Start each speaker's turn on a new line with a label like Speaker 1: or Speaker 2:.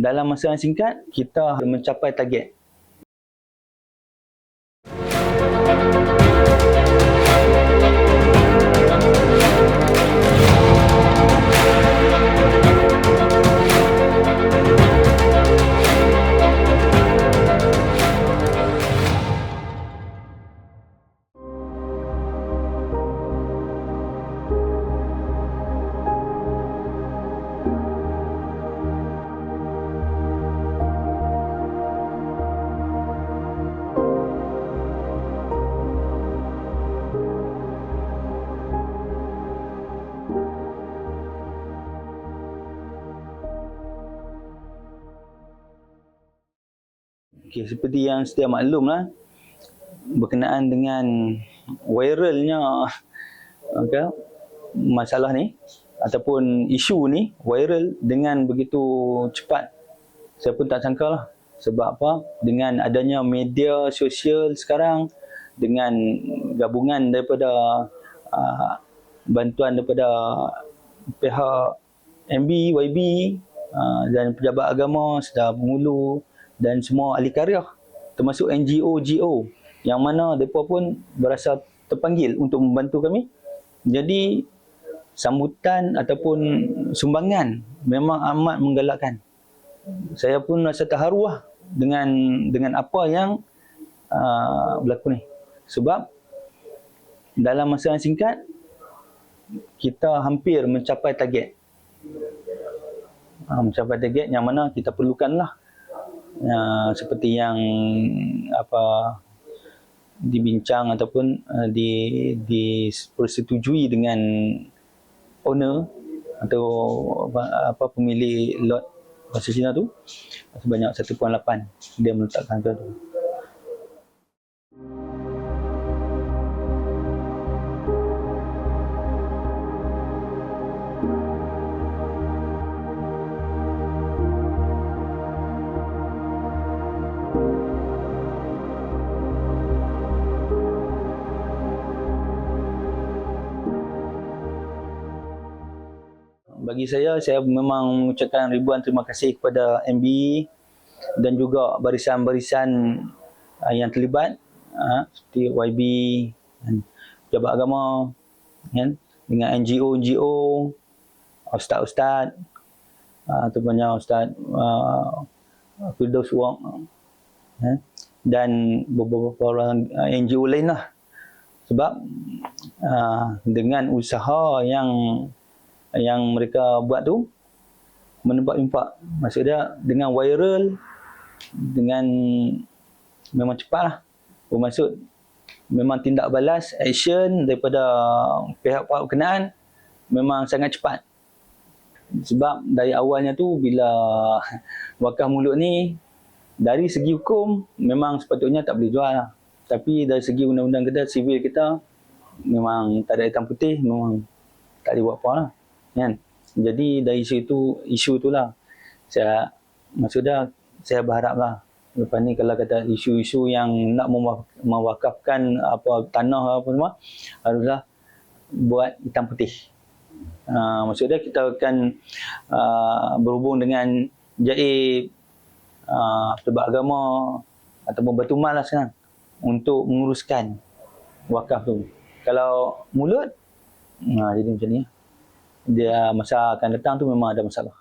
Speaker 1: dalam masa yang singkat kita mencapai target. Okay, seperti yang sedia maklum lah berkenaan dengan viralnya okay, masalah ni ataupun isu ni viral dengan begitu cepat. Saya pun tak sangka lah. Sebab apa? Dengan adanya media sosial sekarang dengan gabungan daripada uh, bantuan daripada pihak MB, YB uh, dan pejabat agama sedar pengulu dan semua ahli karya termasuk NGO, GO yang mana mereka pun berasa terpanggil untuk membantu kami. Jadi sambutan ataupun sumbangan memang amat menggalakkan. Saya pun rasa terharu lah dengan dengan apa yang uh, berlaku ni. Sebab dalam masa yang singkat kita hampir mencapai target. Uh, mencapai target yang mana kita perlukan lah uh, seperti yang apa dibincang ataupun uh, di dipersetujui dengan owner atau apa, apa pemilik lot bahasa Cina tu sebanyak 1.8 dia meletakkan tu. Bagi saya, saya memang mengucapkan ribuan terima kasih kepada MB dan juga barisan-barisan uh, yang terlibat uh, seperti YB dan pejabat agama kan, dengan NGO-NGO, ustaz-ustaz uh, banyak Ustaz uh, Firdaus Wong uh, dan beberapa orang NGO lain lah. Sebab uh, dengan usaha yang yang mereka buat tu menebak impak maksudnya dengan viral dengan memang cepat lah. Bermaksud memang tindak balas action daripada pihak-pihak berkenaan memang sangat cepat. Sebab dari awalnya tu bila wakaf mulut ni dari segi hukum memang sepatutnya tak boleh jual lah. tapi dari segi undang-undang kita sivil kita memang tak ada hitam putih memang tak boleh buat apa lah kan? Jadi dari isu itu isu itulah. Saya maksudnya saya berharaplah lepas ni kalau kata isu-isu yang nak mewakafkan apa tanah apa semua haruslah buat hitam putih. Uh, maksudnya kita akan uh, berhubung dengan jaib uh, sebab agama ataupun batu mal lah sekarang untuk menguruskan wakaf tu. Kalau mulut uh, jadi macam ni dia masa akan datang tu memang ada masalah.